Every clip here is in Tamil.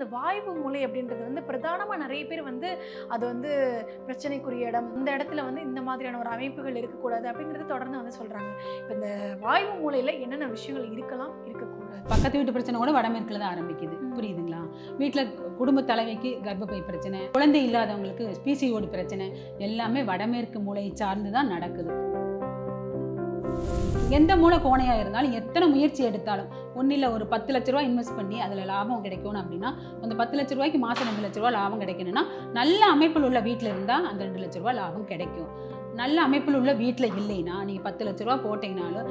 இந்த வாய்வு மூலை அப்படின்றது வந்து பிரதானமாக நிறைய பேர் வந்து அது வந்து பிரச்சனைக்குரிய இடம். இந்த இடத்துல வந்து இந்த மாதிரியான ஒரு அமைப்புகள் இருக்கக்கூடாது அப்படிங்கிறது தொடர்ந்து வந்து சொல்கிறாங்க இப்போ இந்த வாய்வு மூலையில் என்னென்ன விஷயங்கள் இருக்கலாம் இருக்கக்கூடாது. பக்கத்து வீட்டு பிரச்சனை கூட வடமேற்குல தான் ஆரம்பிக்குது. புரியுதுங்களா? வீட்டில் குடும்ப தலைவிக்கு கர்ப்பப்பை பிரச்சனை குழந்தை இல்லாதவங்களுக்கு பிசிஓடி பிரச்சனை எல்லாமே வடமேற்கு மூலையை சார்ந்து தான் நடக்குது. எந்த மூளை கோணையா இருந்தாலும் எத்தனை முயற்சி எடுத்தாலும் ஒன்றில் ஒரு பத்து லட்ச ரூபா இன்வெஸ்ட் பண்ணி அதில் லாபம் கிடைக்கணும் அப்படின்னா அந்த பத்து லட்ச ரூபாய்க்கு மாதம் ரெண்டு லட்ச ரூபா லாபம் கிடைக்கணும்னா நல்ல அமைப்பில் உள்ள வீட்டில் இருந்தால் அந்த ரெண்டு லட்ச ரூபா லாபம் கிடைக்கும். நல்ல அமைப்பில் உள்ள வீட்டில் இல்லைன்னா நீங்கள் பத்து லட்ச ரூபா போட்டிங்கனாலும்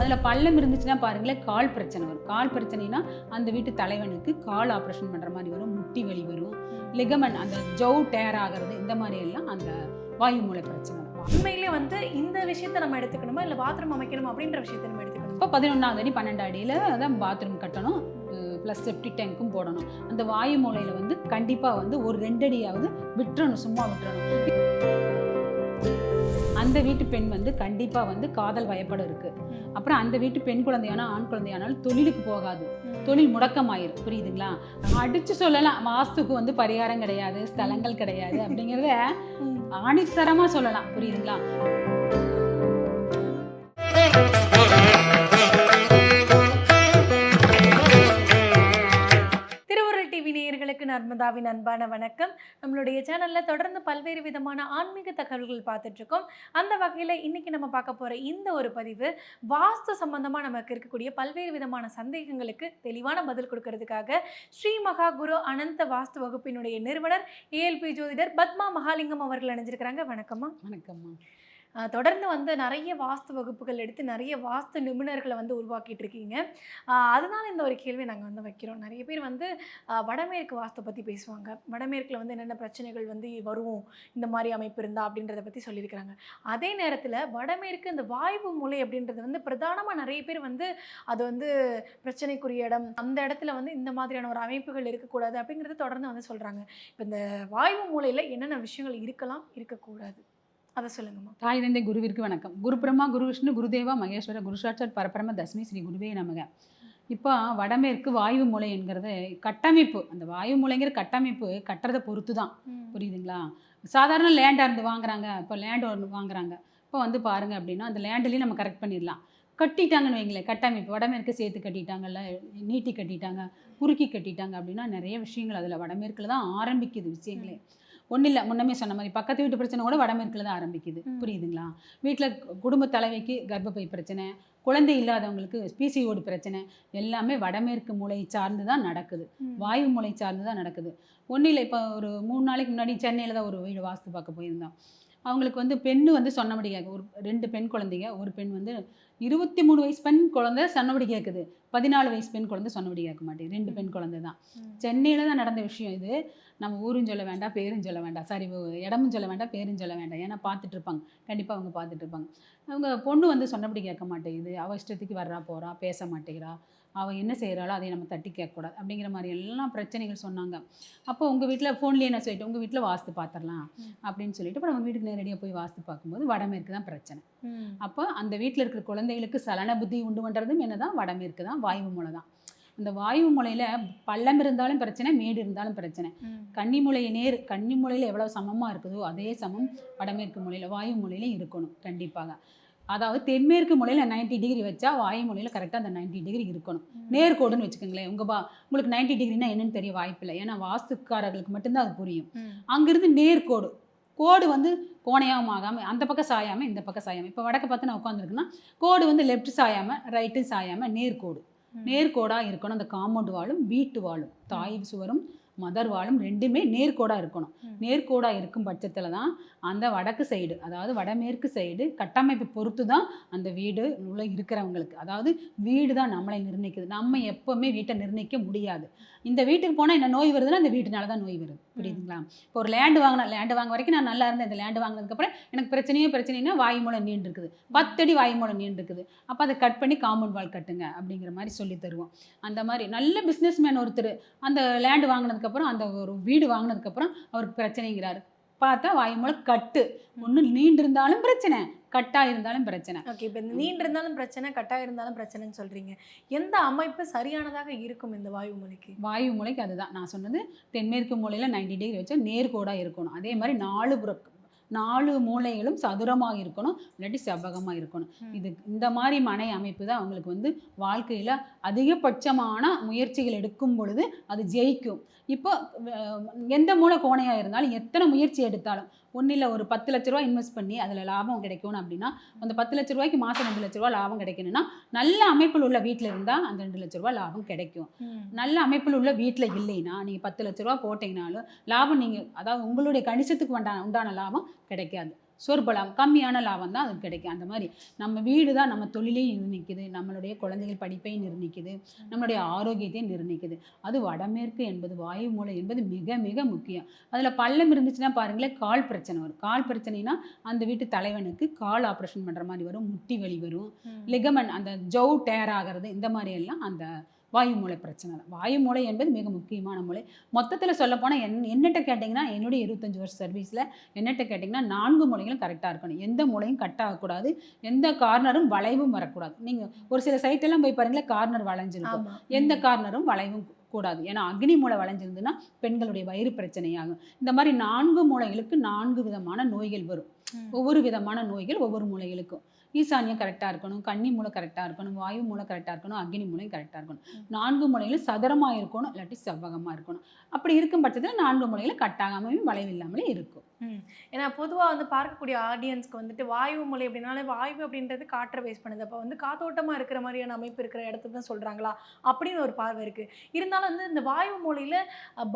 அதில் பள்ளம் இருந்துச்சுன்னா பாருங்களேன் கால் பிரச்சனை வரும். கால் பிரச்சனைனா அந்த வீட்டு தலைவனுக்கு கால் ஆப்ரேஷன் பண்ணுற மாதிரி வரும் முட்டி வலி வரும். லிகமன் அந்த ஜவ் டேர் ஆகிறது இந்த மாதிரி எல்லாம் அந்த வாயு மூளை பிரச்சனை உண்மையிலே வந்து இந்த விஷயத்தை நம்ம எடுத்துக்கணுமா? இல்லை பாத்ரூம் அமைக்கணுமா? அப்படின்ற விஷயத்தை நம்ம எடுத்துக்கணும். இப்போ பதினொன்றாவது அடி பன்னெண்டு அடியில் தான் பாத்ரூம் கட்டணும். ப்ளஸ் செப்டி டேங்க்கும் போடணும். அந்த வாயு மூலையில் வந்து கண்டிப்பாக வந்து ஒரு ரெண்டடியாவது விட்டுறணும். சும்மா விட்டுறணும். அந்த வீட்டு பெண் வந்து கண்டிப்பாக வந்து காதல் வயப்படம் இருக்குது அப்புறம் அந்த வீட்டு பெண் குழந்தையானா ஆண் குழந்தையானாலும் தொழிலுக்கு போகாது. தொழில் முடக்கமாயிரும். புரியுதுங்களா? அடிச்சு சொல்லலாம். வாஸ்துக்கு வந்து பரிகாரம் கிடையாது ஸ்தலங்கள் கிடையாது அப்படிங்கிறத ஆணித்தரமா சொல்லலாம். புரியுதுங்களா? நர்மதாவின் அன்பான வணக்கம். நம்மளுடைய சேனலில் தொடர்ந்து பல்வேறு விதமான ஆன்மீக தகவல்கள் பார்த்துட்ருக்கோம் அந்த வகையில் இன்னைக்கு நம்ம பார்க்க போகிற இந்த ஒரு பதிவு வாஸ்து சம்பந்தமாக நமக்கு இருக்கக்கூடிய பல்வேறு விதமான சந்தேகங்களுக்கு தெளிவான பதில் கொடுக்கறதுக்காக ஸ்ரீ மகா குரு அனந்த வாஸ்து வகுப்பினுடைய நிறுவனர் ஏஎல்பி ஜோதிடர் பத்மா மகாலிங்கம் அவர்கள் அணிஞ்சிருக்கிறாங்க வணக்கம்மா. வணக்கம்மா. தொடர்ந்து வந்து நிறைய வாஸ்து வகுப்புகள் எடுத்து நிறைய வாஸ்து நிபுணர்களை வந்து உருவாக்கிட்டு இருக்கீங்க. அதனால இந்த ஒரு கேள்வி நாங்கள் வந்து வைக்கிறோம். நிறைய பேர் வந்து வடமேற்கு வாஸ்து பற்றி பேசுவாங்க. வடமேற்கில் வந்து என்னென்ன பிரச்சனைகள் வந்து வரும்? இந்த மாதிரி அமைப்பு இருந்தா அப்படின்றத பற்றி சொல்லியிருக்கிறாங்க. அதே நேரத்தில் வடமேற்கு இந்த வாய்வு மூலை அப்படின்றது வந்து பிரதானமாக நிறைய பேர் வந்து அது வந்து பிரச்சனைக்குரிய இடம் அந்த இடத்துல வந்து இந்த மாதிரியான ஒரு அமைப்புகள் இருக்கக்கூடாது அப்படிங்கிறது தொடர்ந்து வந்து சொல்கிறாங்க இப்போ இந்த வாய்வு மூலையில் என்னென்ன விஷயங்கள் இருக்கலாம் இருக்கக்கூடாது. அதை சொல்லுங்கம்மா. தாய் தந்தை குருவிற்கு வணக்கம். குரு பிரம்மா குரு விஷ்ணு குருதேவா மகேஸ்வர குரு சாட்சாத் பரபரம தஸ்மி ஸ்ரீ குருவே நமக. இப்போ வடமேற்கு வாயு மூலை என்கிறது கட்டமைப்பு. அந்த வாயு மூலைங்கிற கட்டமைப்பு கட்டுறதை பொறுத்து தான் புரியுதுங்களா? சாதாரண லேண்டாக இருந்து வாங்குறாங்க. இப்போ லேண்ட் ஒன்று வாங்குறாங்க. இப்போ வந்து பாருங்க அப்படின்னா அந்த லேண்ட்லேயும் நம்ம கரெக்ட் பண்ணிடலாம். கட்டிட்டாங்கன்னு வைங்களேன். கட்டமைப்பு. வடமேற்கு சேர்த்து கட்டிட்டாங்கல்ல நீட்டி கட்டிட்டாங்க குறுக்கி கட்டிட்டாங்க அப்படின்னா நிறைய விஷயங்கள் அதில் வடமேற்கில் தான் ஆரம்பிக்குது விஷயங்களே. ஒன்றும் இல்லை முன்னமே சொன்ன மாதிரி பக்கத்து வீட்டு பிரச்சனை கூட வடமேற்கில் தான் ஆரம்பிக்குது. புரியுதுங்களா? வீட்டில் குடும்ப தலைவிக்கு கர்ப்பப்பை பிரச்சனை குழந்தை இல்லாதவங்களுக்கு பிசிஓடி பிரச்சனை எல்லாமே வடமேற்கு மூளை சார்ந்து தான் நடக்குது. வாயு மூளை சார்ந்து தான் நடக்குது. ஒன்றும் இல்லை இப்போ ஒரு மூணு நாளைக்கு முன்னாடி சென்னையில் தான் ஒரு வீடு வாஸ்து பார்க்க போயிருந்தோம். அவங்களுக்கு வந்து பெண்ணு வந்து சொன்னபடி கேட்கு ஒரு ரெண்டு பெண் குழந்தைங்க ஒரு பெண் வந்து இருபத்தி மூணு வயசு பெண் குழந்தை சொன்னபடி கேட்குது. பதினாலு வயசு பெண் குழந்தை சொன்னபடி கேட்க மாட்டேங்குது. ரெண்டு பெண் குழந்தை தான். சென்னையில் தான் நடந்த விஷயம் இது. நம்ம ஊரும் சொல்ல வேண்டாம் பேரும் சொல்ல வேண்டாம். சாரி இடமும் சொல்ல வேண்டாம் பேரும் சொல்ல வேண்டாம். ஏன்னா பார்த்துட்டு இருப்பாங்க. கண்டிப்பாக அவங்க பார்த்துட்டு இருப்பாங்க. அவங்க பொண்ணு வந்து சொன்னபடி கேட்க மாட்டேங்குது. அவ இஷ்டத்துக்கு வர்றா போகிறா பேச மாட்டேங்கிறா. அவள் என்ன செய்கிறாளோ அதை நம்ம தட்டி கேட்கக்கூடாது. அப்படிங்கிற மாதிரி எல்லாம் பிரச்சனைகள் சொன்னாங்க. அப்போ உங்கள் வீட்டில் ஃபோன்லேயே என்ன சொல்லிட்டு உங்கள் வீட்டில் வாஸ்து பார்த்துடலாம். அப்படின்னு சொல்லிட்டு இப்போ நம்ம வீட்டுக்கு நேரடியாக போய் வாஸ்து பார்க்கும்போது வடமேற்கு தான் பிரச்சனை. அப்போ அந்த வீட்டில் இருக்கிற குழந்தைகளுக்கு சலன புத்தி உண்டு பண்ணுறதும் என்னதான்? வடமேற்கு தான் வாயு மூலை தான். அந்த வாயு மூலையில் பள்ளம் இருந்தாலும் பிரச்சனை மேடு இருந்தாலும் பிரச்சனை. கன்னி மூலை நேர் கன்னி மூலையில் எவ்வளோ சமமாக இருக்குதோ அதே சமம் வடமேற்கு மூலையில் வாயு மூலையில இருக்கணும் கண்டிப்பாக. அதாவது தென்மேற்கு மூலையில் 90 டிகிரி வச்சா வாயு மூலையில் கரெக்டாக அந்த 90 டிகிரி இருக்கணும். நேர்கோடுன்னு வச்சுக்கோங்களேன். உங்கள் பா உங்களுக்கு 90 டிகிரினா என்னன்னு தெரிய வாய்ப்பில்லை. ஏன்னா வாஸ்துக்காரர்களுக்கு மட்டும்தான் அது புரியும். அங்கிருந்து நேர்கோடு. கோடு வந்து கோணையாகவும் ஆகாமல் அந்த பக்கம் சாயாமல் இந்த பக்கம் சாயாமல் இப்போ வடக்கு பார்த்து நான் உட்காந்துருக்குன்னா கோடு வந்து லெஃப்ட் சாயாமல் ரைட்டு சாயாமல் நேர்கோடு. நேர்கோடாக இருக்கணும். அந்த காம்பவுண்ட் வாலும் வீட்டு வாலும் தாய் சுவரும் மதர் வாலும் ரெண்டுமே நேர்கோடாக இருக்கணும். நேர்கோடாக இருக்கும் பட்சத்தில் தான் அந்த வடக்கு சைடு அதாவது வடமேற்கு சைடு கட்டமைப்பை பொறுத்து தான் அந்த வீடு உள்ள இருக்கிறவங்களுக்கு அதாவது வீடு தான் நம்மளை நிர்ணயிக்குது. நம்ம எப்போவுமே வீட்டை நிர்ணயிக்க முடியாது. இந்த வீட்டுக்கு போனால் என்ன நோய் வருதுன்னா இந்த வீட்டுனால தான் நோய் வருது. புரியுதுங்களா? இப்போ ஒரு லேண்டு வாங்கின லேண்டு வாங்க வரைக்கும் நான் நல்லா இருந்தேன். இந்த லேண்டு வாங்கினதுக்கப்புறம் எனக்கு பிரச்சனையே பிரச்சனைனா வாயு மூலம் நீண்டு இருக்குது. பத்தடி வாயு மூலம் நீண்டு இருக்குது. அப்போ அதை கட் பண்ணி காம்பவுண்ட் வால் கட்டுங்க அப்படிங்கிற மாதிரி சொல்லி தருவோம். அந்த மாதிரி நல்ல பிஸ்னஸ் மேன் ஒருத்தர் அந்த லேண்டு வாங்கினதுக்கப்புறம் அந்த ஒரு வீடு வாங்கினதுக்கப்புறம் அவருக்கு பிரச்சனைங்கிறாரு. பார்த்தா வாயு மூலம் கட்டு ஒன்று நீண்டிருந்தாலும் பிரச்சனை. கட்டா இருந்தாலும் பிரச்சனை. ஓகே இப்போ இந்த நீண்டு இருந்தாலும் பிரச்சனை கட்டாக இருந்தாலும் பிரச்சனைன்னு சொல்றீங்க. எந்த அமைப்பு சரியானதாக இருக்கும் இந்த வாயு மூலைக்கு? வாயு மூலைக்கு அதுதான். நான் சொன்னது தென்மேற்கு மூலையில் 90 டிகிரி வச்சா நேர்கோடாக இருக்கணும். அதே மாதிரி நாலு புற நாலு மூலைகளும் சதுரமாக இருக்கணும் இல்லாட்டி செவ்வகமாக இருக்கணும். இது இந்த மாதிரி மனை அமைப்பு தான் அவங்களுக்கு வந்து வாழ்க்கையில் அதிகபட்சமான முயற்சிகள் எடுக்கும் பொழுது அது ஜெயிக்கும். இப்போ எந்த மூல கோணையாக இருந்தாலும் எத்தனை முயற்சி எடுத்தாலும் ஒன்றில் ஒரு பத்து லட்ச ரூபா இன்வெஸ்ட் பண்ணி அதில் லாபம் கிடைக்கணும் அப்படின்னா அந்த பத்து லட்ச ரூபாய்க்கு மாதம் ரெண்டு லட்ச ரூபா லாபம் கிடைக்கணும்னா நல்ல அமைப்பில் உள்ள வீட்டில் இருந்தால் அந்த ரெண்டு லட்ச ரூபா லாபம் கிடைக்கும். நல்ல அமைப்பில் உள்ள வீட்டில் இல்லைன்னா நீங்கள் பத்து லட்ச ரூபா போட்டிங்கனாலும் லாபம் நீங்கள் அதாவது உங்களுடைய கணிசத்துக்கு உண்டான உண்டான லாபம் கிடைக்காது சொற்ப கம்மியான லாபம் தான் அது கிடைக்கும். அந்த மாதிரி நம்ம வீடு தான் நம்ம தொழிலையும் நிர்ணயிக்குது நம்மளுடைய குழந்தைகள் படிப்பையும் நிர்ணயிக்குது நம்மளுடைய ஆரோக்கியத்தையும் நிர்ணயிக்குது. அது வடமேற்கு என்பது வாயு மூலை என்பது மிக மிக முக்கியம். அதில் பள்ளம் இருந்துச்சுன்னா பாருங்களேன் கால் பிரச்சனை வரும். கால் பிரச்சனைனா அந்த வீட்டு தலைவனுக்கு கால் ஆப்ரேஷன் பண்ணுற மாதிரி வரும் முட்டி வலி வரும். லிகமன் அந்த ஜவ் டேர் ஆகிறது இந்த மாதிரி எல்லாம் அந்த வாயு மூளை பிரச்சனை தான். வாயு மூளை என்பது மிக முக்கியமான மூளை. மொத்தத்தில் சொல்லப்போனால் என் என்னட்ட கேட்டிங்கன்னா என்னுடைய இருபத்தஞ்சி வருஷம் சர்வீஸில் என்னட்ட கேட்டிங்கன்னா நான்கு மூலைகளும் கரெக்டாக இருக்கணும். எந்த மூலையும் கட் ஆகக்கூடாது. எந்த கார்னரும் வளைவும் வரக்கூடாது. நீங்கள் ஒரு சில சைட்டெல்லாம் போய் பாருங்களேன் கார்னர் வளைஞ்சிருக்கும். எந்த. கார்னரும் வளைவும் கூடாது. ஏன்னா அக்னி மூளை வளைஞ்சிருந்துன்னா பெண்களுடைய வயிறு பிரச்சனையாகும். இந்த மாதிரி நான்கு மூலைகளுக்கு நான்கு விதமான நோய்கள் வரும். ஒவ்வொரு விதமான நோய்கள் ஒவ்வொரு மூலைகளுக்கும் ஈசானியம் கரெக்டாக இருக்கணும் கன்னி மூளை கரெக்டாக இருக்கணும் வாயு மூளை கரெக்டாக இருக்கணும் அக்னி மூலையும் கரெக்டாக இருக்கணும். நான்கு மூலைகளும் சதுரமாக இருக்கணும் இல்லாட்டி செவ்வகமாக இருக்கணும். அப்படி இருக்கும் பட்சத்தில் நான்கு மூலைகளும் கட்டாகாமையும் வளைவு இல்லாமலே இருக்கும். ஏன்னா பொதுவா வந்து பார்க்கக்கூடிய ஆடியன்ஸ்க்கு வந்துட்டு வாயு மூலை அப்படின்னாலே வாயு அப்படின்றது காற்றை பேஸ் பண்ணுது. அப்போ வந்து காத்தோட்டமா இருக்கிற மாதிரியான அமைப்பு இருக்கிற இடத்த தான் சொல்றாங்களா? அப்படின்னு ஒரு பார்வை இருக்கு. இருந்தாலும் வந்து இந்த வாயு மூலையில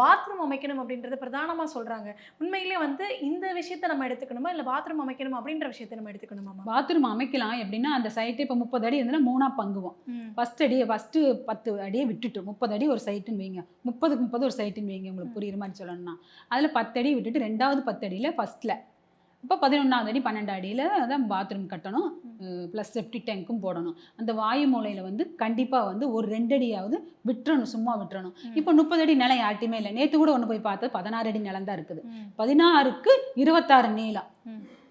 பாத்ரூம் அமைக்கணும் அப்படின்றத பிரதானமா சொல்றாங்க. உண்மையிலே வந்து இந்த விஷயத்தை நம்ம எடுத்துக்கணுமா? இல்ல பாத்ரூம் அமைக்கணும்? அப்படின்ற விஷயத்தை நம்ம எடுத்துக்கணுமா பாத்ரூம் அமைக்கலாம். எப்படின்னா அந்த சைட்டு இப்போ முப்பது அடி இருந்ததுன்னா மூணாக பங்குவோம். ஃபஸ்ட் அடியை ஃபஸ்ட்டு பத்து அடியை விட்டுட்டு முப்பது அடி ஒரு சைட்டுன்னு வைங்க. முப்பதுக்கு முப்பது ஒரு சைட்டுன்னு வைங்க. உங்களுக்கு புரியுற மாதிரி சொல்லணும்னா. அதில் பத்து அடி விட்டுட்டு ரெண்டாவது பத்து அடியில் ஃபஸ்ட்டில் இப்போ பதினொன்றாவது அடி பன்னெண்டு அடியில் தான் பாத்ரூம் கட்டணும். ப்ளஸ் செப்டி டேங்க்கும் போடணும். அந்த வாயு மூலையில் வந்து கண்டிப்பாக வந்து ஒரு ரெண்டு அடியாவது விட்டுறணும் சும்மா விட்டுறணும். இப்போ முப்பது அடி நிலம் யார்ட்டையுமே இல்லை. நேற்று கூட ஒன்று போய் பார்த்தது பதினாறு அடி நிலம் தான் இருக்குது. பதினாறுக்கு இருபத்தாறு நீளம்.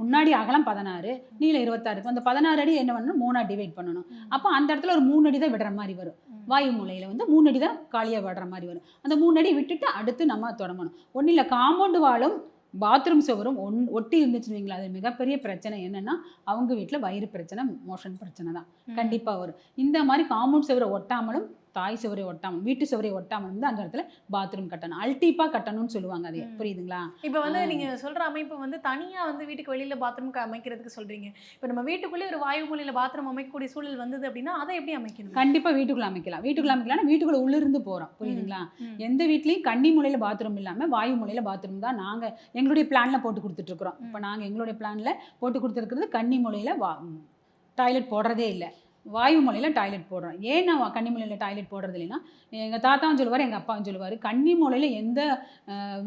முன்னாடி அகலம் பதினாறு நீளம் இருபத்தாறு. அந்த பதினாறு அடி என்ன பண்ணணும்? மூணா டிவைட் பண்ணணும். அப்போ அந்த இடத்துல ஒரு மூணு அடி தான் விடுற மாதிரி வரும். வாயு மூலையில் வந்து மூணு அடி தான் காலியாக விடுற மாதிரி வரும். அந்த மூணு அடி விட்டுட்டு அடுத்து நம்ம தொடங்கணும். ஒன்றும் இல்லை காம்பவுண்டு வாலும் பாத்ரூம் சுவரும் ஒன் ஒட்டி இருந்துச்சுன்னு வைங்களேன். அது மிகப்பெரிய பிரச்சனை என்னன்னா அவங்க வீட்டில் வயிறு பிரச்சனை மோஷன் பிரச்சனை தான். கண்டிப்பாக வரும். இந்த மாதிரி காம்பவுண்ட் சுவரை ஒட்டாமலும் தாய் சுவரை ஒட்டாமலும் வீட்டு சுவரை ஒட்டாமலும் வந்து அந்த இடத்துல பாத்ரூம் கட்டணும். அல்டிப்பா கட்டணும்னு சொல்லுவாங்க அது. புரியுதுங்களா? இப்போ வந்து ஆ. நீங்க சொல்ற அமைப்பு வந்து தனியா வந்து வீட்டுக்கு வெளியில பாத்ரூம் அமைக்கிறதுக்கு சொல்றீங்க. இப்போ நம்ம வீட்டுக்குள்ளே ஒரு வாயு மூலையில பாத்ரூம் அமைக்கக்கூடிய சூழல் வந்தது அப்படின்னா அதை எப்படி அமைக்கணும்? கண்டிப்பா வீட்டுக்குள்ள அமைக்கலாம். வீட்டுக்குள்ள அமைக்கலாம் வீட்டுக்குள்ள உள்ளிருந்து போறோம். புரியுதுங்களா. எந்த வீட்லயும் கன்னி மூலையில பாத்ரூம் இல்லாம வாயு மூலையில பாத்ரூம் தான் நாங்க எங்களுடைய பிளான்ல போட்டு கொடுத்துட்டு இருக்கிறோம் இப்போ நாங்க எங்களுடைய பிளான்ல போட்டு கொடுத்துருக்கிறது கன்னி மூலையில வா டாய்லெட் போடுறதே இல்லை. வாயு மூலையில் டாய்லெட் போடுறோம் ஏன் நான் கன்னி மூலையில டாய்லெட் போடுறது இல்லைன்னா எங்கள் தாத்தாவும் சொல்லுவார் எங்கள் அப்பாவும் சொல்லுவார் கன்னி மூலையில எந்த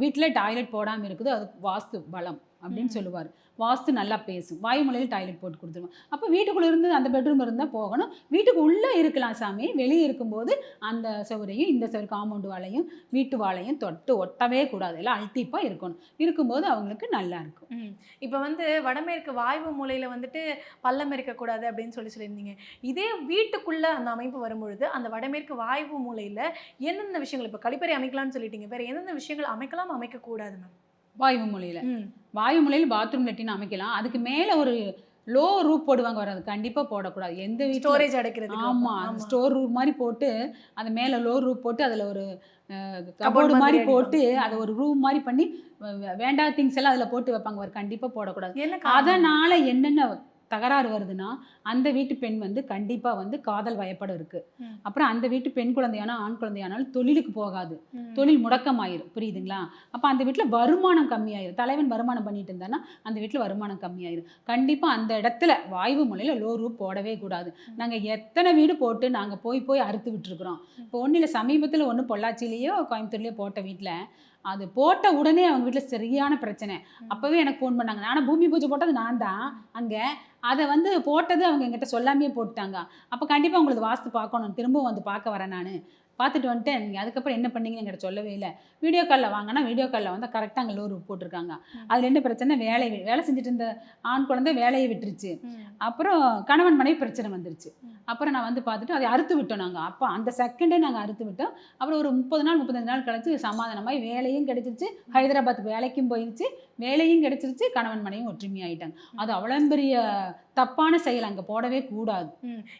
வீட்டில் டாய்லெட் போடாமல் இருக்குதோ அது வாஸ்து பலம். அப்படின்னு. சொல்லுவார். வாஸ்து நல்லா பேசும். வாயு மூலையில டாய்லெட் போட்டு கொடுத்துருவோம். அப்போ வீட்டுக்குள்ள இருந்து அந்த பெட்ரூம் இருந்தால் போகணும். வீட்டுக்கு உள்ளே இருக்கலாம் சாமி. வெளியே இருக்கும்போது அந்த சுவரையும் இந்த சுவர் காம்பவுண்டு வாழையும் வீட்டு வாழையும் தொட்டு ஒட்டவே கூடாது. எல்லாம் அல்டிப்பாக இருக்கணும். இருக்கும்போது அவங்களுக்கு நல்லா இருக்கும். இப்போ வந்து வடமேற்கு வாயு மூலையில வந்துட்டு பள்ளம் இருக்கக்கூடாது அப்படின்னு சொல்லி சொல்லியிருந்தீங்க. இதே வீட்டுக்குள்ள அந்த அமைப்பு வரும்பொழுது அந்த வடமேற்கு வாயு மூலையில எந்தெந்த விஷயங்கள் இப்போ கழிப்பறை அமைக்கலாம்னு சொல்லிட்டீங்க. வேற எந்தெந்த விஷயங்கள் அமைக்கலாம் அமைக்கக்கூடாது மேம்? வாயு மூலையில் வாயு மூலையில் பாத்ரூம் லெட்டின் அமைக்கலாம். அதுக்கு மேலே ஒரு லோ ரூப் போடுவாங்க வராது கண்டிப்பாக போடக்கூடாது. எந்த ஸ்டோரேஜ் அடைக்கிறதுக்கு ஆமா அந்த ஸ்டோர் ரூம் மாதிரி போட்டு அது மேல லோ ரூப் போட்டு அதுல ஒரு கபோர்டு மாதிரி. போட்டு அதை ஒரு ரூம் மாதிரி பண்ணி வேண்டாத திங்ஸ் எல்லாம் அதுல போட்டு வைப்பாங்க ஒரு கண்டிப்பா போடக்கூடாது? அதனால என்னென்ன தகராறு வருதுன்னா அந்த வீட்டு பெண் வந்து கண்டிப்பா வந்து காதல் வயப்படம் இருக்கு. அப்புறம் அந்த வீட்டு பெண் குழந்தையானா ஆண் குழந்தையானாலும் தொழிலுக்கு போகாது. தொழில் முடக்கமாயிரும். புரியுதுங்களா? அப்போ அந்த வீட்டில் வருமானம் கம்மியாயிரும். தலைவன் வருமானம் பண்ணிட்டு இருந்தானா அந்த வீட்டில் வருமானம் கம்மியாயிரும். கண்டிப்பாக அந்த இடத்துல வாய்வு முறையில் லோ ரூப் போடவே கூடாது. நாங்கள் எத்தனை வீடு போட்டு நாங்கள் போய் போய் அறுத்து விட்டுருக்குறோம். இப்போ ஒன்றும் இல்லை சமீபத்தில் ஒன்று பொள்ளாச்சிலேயோ கோயம்புத்தூர்லேயோ போட்ட வீட்டில் அது போட்ட உடனே அவங்க வீட்டில் சரியான பிரச்சனை. அப்போவே எனக்கு ஃபோன் பண்ணாங்க. ஆனால் பூமி பூஜை போட்டது நான் தான் அங்கே அதை வந்து போட்டது அவங்க எங்கிட்ட சொல்லாமையே போட்டாங்க அப்போ கண்டிப்பாக உங்களுக்கு வாஸ்து பார்க்கணும் திரும்பவும் வந்து பார்க்க வரேன் நான். பார்த்துட்டு வந்துட்டு நீங்கள் அதுக்கப்புறம் என்ன பண்ணீங்கன்னு என்கிட்ட சொல்லவே இல்லை. வீடியோ காலில் வாங்கினா வீடியோ காலில் வந்து கரெக்டாக அங்கே லோர் போட்டிருக்காங்க. அதில் என்ன பிரச்சனை? வேலை வேலை செஞ்சுட்டு இருந்த ஆண் குழந்தை வேலையை விட்டுருச்சு. அப்புறம் கணவன் மனைவி பிரச்சனை வந்துருச்சு. அப்புறம் நான் வந்து பார்த்துட்டு அதை அறுத்து விட்டோம் நாங்கள் அப்போ அந்த செகண்டே நாங்கள் அறுத்து விட்டோம். அப்புறம் ஒரு முப்பது நாள் முப்பத்தஞ்சு நாள் கழிச்சு சமாதானமாய் வேலையும் கிடைச்சிருச்சு. ஹைதராபாத் வேலைக்கும் போயிருச்சு. வேலையும் கிடைச்சிருச்சு கணவன் மனைவியும் ஒற்றுமையாயிட்டாங்க அது அவ்வளோ பெரிய தப்பான செயல் அங்கே போடவே கூடாது.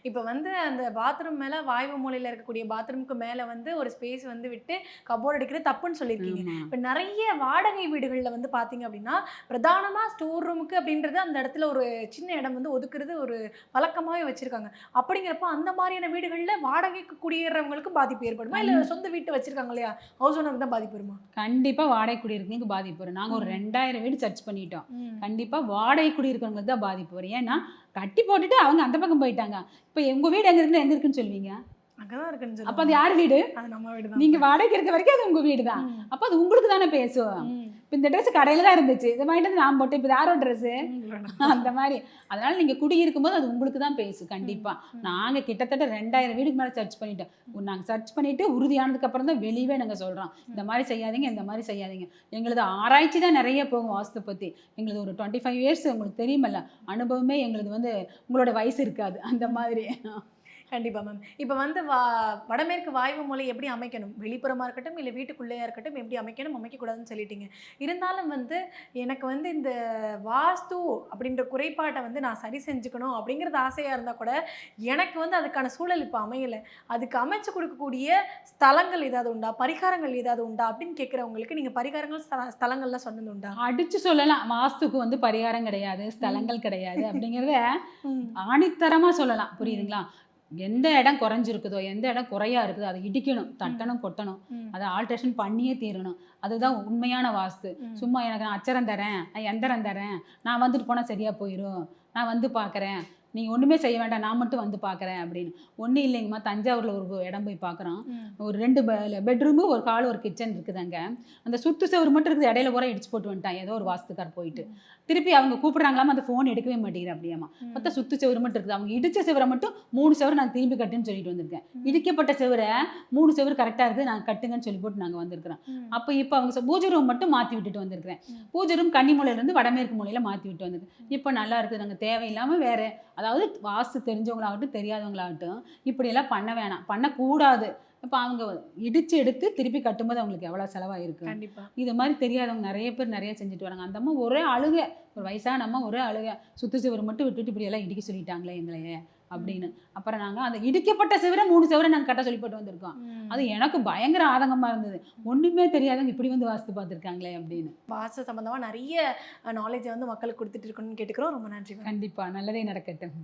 இப்ப வந்து அந்த பாத்ரூம் மேல வாய்வு மூலையில இருக்கக்கூடிய பாத்ரூமுக்கு மேல வந்து ஒரு ஸ்பேஸ் வந்து விட்டு கபோர்ட் அடிக்கிறது தப்புன்னு சொல்லியிருக்கீங்க. இப்போ நிறைய வாடகை வீடுகளில் வந்து பார்த்தீங்க அப்படின்னா பிரதானமாக ஸ்டோர் ரூமுக்கு அப்படின்றது அந்த இடத்துல ஒரு சின்ன இடம் வந்து ஒதுக்குறது ஒரு வழக்கமாகவே வச்சுருக்காங்க. அப்படிங்கிறப்போ அந்த மாதிரியான வீடுகளில் வாடகைக்கு குடியேறவங்களுக்கு பாதிப்பு ஏற்படுமா? இல்லை சொந்த வீட்டு வச்சுருக்காங்க இல்லையா? ஹவுஸ் ஓனருக்கு தான் பாதிப்பு வருமா? கண்டிப்பா வாடகை குடியிருக்கவங்களுக்கு பாதிப்பு வரும். நாங்கள் ஒரு ம். ரெண்டாயிரம் வீடு சர்ச் பண்ணிட்டோம். கண்டிப்பா வாடகை குடியிருக்கவங்களுக்கு தான் பாதிப்பு வரும். ஏன்னா கட்டி போட்டுட்டு அவங்க அந்த பக்கம் போயிட்டாங்க. இப்போ உங்க வீடு எங்க இருக்குன்னு எங்க இருக்குன்னு சொல்வீங்க அங்கே தான் இருக்குன்னு அப்போ அது. யார் வீடு? அது நம்ம வீடு தான் நீங்க வாடகை இருக்க வரைக்கும் அது உங்க வீடு தான். அப்போ அது உங்களுக்கு தானே பேசும். இப்போ இந்த ட்ரெஸ் கடையில தான் இருந்துச்சு. இதை வாங்கிட்டு வந்து நான் போட்டேன். இப்போ யாரோ ட்ரெஸ். அந்த மாதிரி. அதனால நீங்க குடியிருக்கும் போது அது உங்களுக்கு தான் பேசும் கண்டிப்பா. நாங்க கிட்டத்தட்ட ரெண்டாயிரம் வீடுக்கு மேல சர்ச் பண்ணிட்டோம். நாங்க சர்ச் பண்ணிட்டு உறுதியானதுக்கு அப்புறம் தான் வெளியவே நாங்க சொல்றோம். இந்த மாதிரி செய்யாதீங்க இந்த மாதிரி செய்யாதீங்க. எங்களது ஆராய்ச்சி தான் நிறைய போகும் வாஸ்து பத்தி. எங்களது ஒரு டுவெண்ட்டி ஃபைவ் இயர்ஸ் உங்களுக்கு தெரியுமல்ல. அனுபவமே எங்களது வந்து உங்களோட வயசு இருக்காது. அந்த மாதிரி. கண்டிப்பா மேம் இப்போ வந்து வா வடமேற்கு வாய்வு மூலை எப்படி அமைக்கணும்? வெளிப்புறமா இருக்கட்டும் இல்லை வீட்டுக்குள்ளேயா இருக்கட்டும் எப்படி அமைக்கணும்? அமைக்கக்கூடாதுன்னு சொல்லிட்டீங்க. இருந்தாலும் வந்து எனக்கு வந்து இந்த வாஸ்து அப்படின்ற குறைபாட்டை வந்து நான் சரி செஞ்சுக்கணும் அப்படிங்கிறது ஆசையாக இருந்தால் கூட எனக்கு வந்து அதுக்கான சூழல் இப்போ அமையலை. அதுக்கு அமைச்சு கொடுக்கக்கூடிய ஸ்தலங்கள் ஏதாவது உண்டா? பரிகாரங்கள் ஏதாவது உண்டா? அப்படின்னு கேட்குறவங்களுக்கு நீங்கள் பரிகாரங்கள் ஸ்தல- ஸ்தலங்கள்லாம் சொன்னது உண்டா? அடிச்சு சொல்லலாம். வாஸ்துக்கு வந்து பரிகாரம் கிடையாது ஸ்தலங்கள் கிடையாது அப்படிங்கிறத ம். ஆணித்தரமா சொல்லலாம். புரியுதுங்களா? எந்த இடம் குறைஞ்சிருக்குதோ எந்த இடம் குறையா இருக்குதோ அதை இடிக்கணும் தட்டணும் கொட்டணும். அதை ஆல்ட்ரேஷன் பண்ணியே தீரணும் அதுதான் உண்மையான வாஸ்து. சும்மா எனக்கு நான் அச்சரம் தரேன் நான் எந்திரம் தரேன் நான் வந்துட்டு போனால் சரியா போயிடும் நான் வந்து பார்க்குறேன் நீங்கள் ஒன்றுமே செய்ய வேண்டாம் நான் மட்டும் வந்து பார்க்குறேன் அப்படின்னு. ஒன்றும் இல்லைங்கம்மா தஞ்சாவூரில் ஒரு இடம் போய் பார்க்குறோம். ஒரு ரெண்டு பெட்ரூமு ஒரு கால் ஒரு கிச்சன் இருக்குது அங்கே அந்த சுத்து செவரு மட்டும் இருக்குது இடையில பூரா இடிச்சு போட்டு வந்துட்டான் ஏதோ ஒரு வாஸ்துக்கார் போயிட்டு. திருப்பி அவங்க கூப்பிடுறாங்களாமா அந்த ஃபோன் எடுக்கவே மாட்டேங்கிறேன் அப்படியாமா. மொத்த சுத்து செவரு மட்டும் இருக்குது. அவங்க இடிச்ச செவரை மட்டும் மூணு செவரு நான் திரும்பி கட்டுன்னு சொல்லிட்டு வந்திருக்கேன். இடிக்கப்பட்ட செவரை மூணு செவரு கரெக்டாக இருக்குது நான் கட்டுங்கன்னு சொல்லி போட்டு நாங்கள் வந்திருக்கிறோம். அப்போ இப்போ அவங்க பூஜை ரூம் மட்டும் மாற்றி விட்டுட்டு வந்திருக்கிறேன். பூஜை ரூம் கன்னிமூலையிலேருந்து வடமேற்கு மூலையில் மாற்றி விட்டு வந்திருக்கேன். இப்போ நல்லா இருக்குது நாங்கள் தேவையில்லாமல் வேற அதாவது வாஸ்து தெரிஞ்சவங்களாகட்டும் தெரியாதவங்களாகட்டும் இப்படியெல்லாம் பண்ண வேணாம். பண்ணக்கூடாது. இப்போ அவங்க இடிச்சு எடுத்து திருப்பி கட்டும்போது அவங்களுக்கு எவ்வளோ செலவாயிருக்கு? கண்டிப்பா. இது மாதிரி தெரியாதவங்க நிறைய பேர் நிறைய செஞ்சுட்டு வராங்க. அந்த அம்மா ஒரே அழுக. ஒரு வயசான அம்மா ஒரே அழுக. சுத்து சிவர் மட்டும் விட்டுட்டு இப்படி எல்லாம் இடிக்க சொல்லிட்டாங்களே எங்களையே அப்படின்னு. அப்புறம் நாங்கள் அந்த இடிக்கப்பட்ட சிவரை மூணு சிவரை நாங்கள் கட்ட சொல்லி போட்டு வந்திருக்கோம். அது எனக்கு பயங்கர ஆதங்கமா இருந்தது. ஒண்ணுமே தெரியாதவங்க இப்படி வந்து வாஸ்து பார்த்துருக்காங்களே அப்படின்னு. வாஸ்து சம்பந்தமா நிறைய நாலேஜை வந்து மக்களுக்கு கொடுத்துட்டு இருக்கணும்னு கேட்டுக்கிறோம். ரொம்ப நன்றி மேம். கண்டிப்பா. நல்லதே நடக்கட்டும்.